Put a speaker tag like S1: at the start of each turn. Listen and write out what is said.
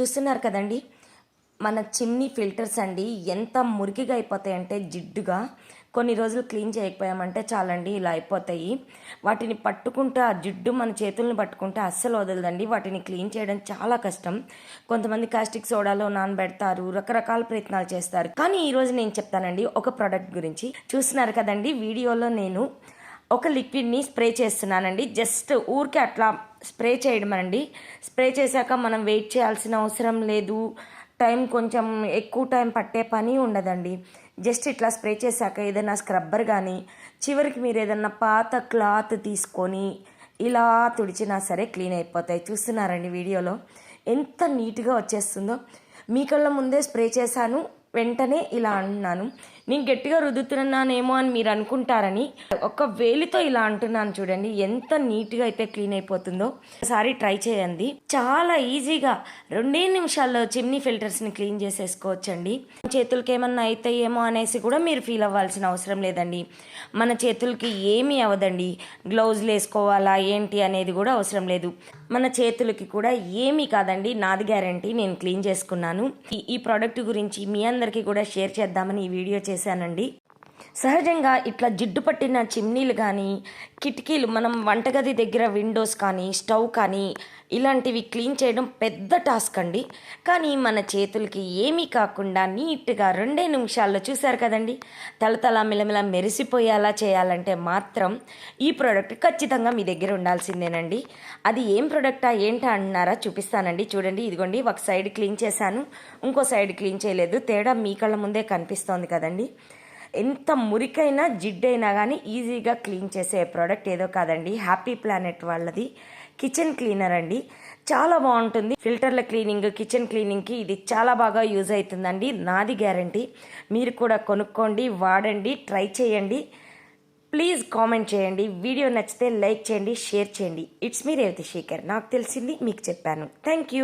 S1: చూస్తున్నారు కదండి మన చిమ్నీ ఫిల్టర్స్ అండి ఎంత మురికిగా అయిపోతాయంటే జిడ్డుగా. కొన్ని రోజులు క్లీన్ చేయకపోయామంటే చాలండి ఇలా అయిపోతాయి. వాటిని పట్టుకుంటే ఆ జిడ్డు మన చేతులను పట్టుకుంటే అస్సలు వదలదండి. వాటిని క్లీన్ చేయడం చాలా కష్టం. కొంతమంది కాస్టిక్ సోడాలో నానబెడతారు రకరకాల ప్రయత్నాలు చేస్తారు. కానీ ఈరోజు నేను చెప్తానండి ఒక ప్రోడక్ట్ గురించి. చూస్తున్నారు కదండి వీడియోలో నేను ఒక లిక్విడ్ని స్ప్రే చేస్తున్నానండి. జస్ట్ ఊరికే అట్లా స్ప్రే చేయడం అండి స్ప్రే చేశాక మనం వెయిట్ చేయాల్సిన అవసరం లేదు. టైం కొంచెం ఎక్కువ టైం పట్టే పని ఉండదండి. జస్ట్ ఇట్లా స్ప్రే చేశాక ఏదైనా స్క్రబ్బర్ కానీ చివరికి మీరు ఏదైనా పాత క్లాత్ తీసుకొని ఇలా తుడిచినా సరే క్లీన్ అయిపోతాయి. చూస్తున్నారండి వీడియోలో? ఎంత నీట్గా వచ్చేస్తుందో. మీ కళ్ళ ముందే స్ప్రే చేశాను. వెంటనే ఇలా అంటున్నాను నేను గట్టిగా రుదుతున్నానేమో అని మీరు అనుకుంటారని ఒక వేలితో ఇలా అంటున్నాను చూడండి ఎంత నీట్గా అయితే క్లీన్ అయిపోతుందో. ఒకసారి ట్రై చేయండి. చాలా ఈజీగా రెండే నిమిషాల్లో చిమ్నీ ఫిల్టర్స్ని క్లీన్ చేసేసుకోవచ్చండి. చేతులకి ఏమన్నా అవుతాయేమో అనేసి కూడా మీరు ఫీల్ అవ్వాల్సిన అవసరం లేదండి. మన చేతులకి ఏమీ అవ్వదండి గ్లౌజులు వేసుకోవాలా ఏంటి అనేది కూడా అవసరం లేదు. మన చేతులకి కూడా ఏమీ కాదండి. నాది గ్యారంటీ నేను క్లీన్ చేసుకున్నాను. ఈ- ఈ ప్రోడక్ట్ గురించి మీ అందరికీ కూడా షేర్ చేద్దామని ఈ వీడియో చేశానండి. సహజంగా ఇట్లా జిడ్డు పట్టిన చిమ్నీలు కానీ కిటికీలు మనం వంటగది దగ్గర విండోస్ కానీ స్టవ్ కానీ ఇలాంటివి క్లీన్ చేయడం పెద్ద టాస్క్ అండి. కానీ మన చేతులకి ఏమీ కాకుండా నీట్గా రెండే నిమిషాల్లో చూశారు కదండి. తలతల మిలమిల మెరిసిపోయేలా చేయాలంటే మాత్రం ఈ ప్రోడక్ట్ ఖచ్చితంగా మీ దగ్గర ఉండాల్సిందేనండి. అది ఏం ప్రోడక్టా ఏంటా అంటున్నారా చూపిస్తానండి. చూడండి ఇదిగోండి ఒక సైడ్ క్లీన్ చేశాను. ఇంకో సైడ్ క్లీన్ చేయలేదు. తేడా మీ కళ్ళ ముందే కనిపిస్తోంది కదండి. ఎంత మురికైనా జిడ్డైనా కానీ ఈజీగా క్లీన్ చేసే ప్రోడక్ట్ ఏదో కాదండి. హ్యాపీ ప్లానెట్ వాళ్ళది. కిచెన్ క్లీనర్ అండి. చాలా బాగుంటుంది. ఫిల్టర్ల క్లీనింగ్ కిచెన్ క్లీనింగ్కి ఇది చాలా బాగా యూజ్ అవుతుందండి. నాది గ్యారంటీ. మీరు కూడా కొనుక్కోండి వాడండి ట్రై చేయండి. ప్లీజ్ కామెంట్ చేయండి. వీడియో నచ్చితే లైక్ చేయండి షేర్ చేయండి. It's me Revathi Sekhar. నాకు తెలిసింది మీకు చెప్పాను. Thank you.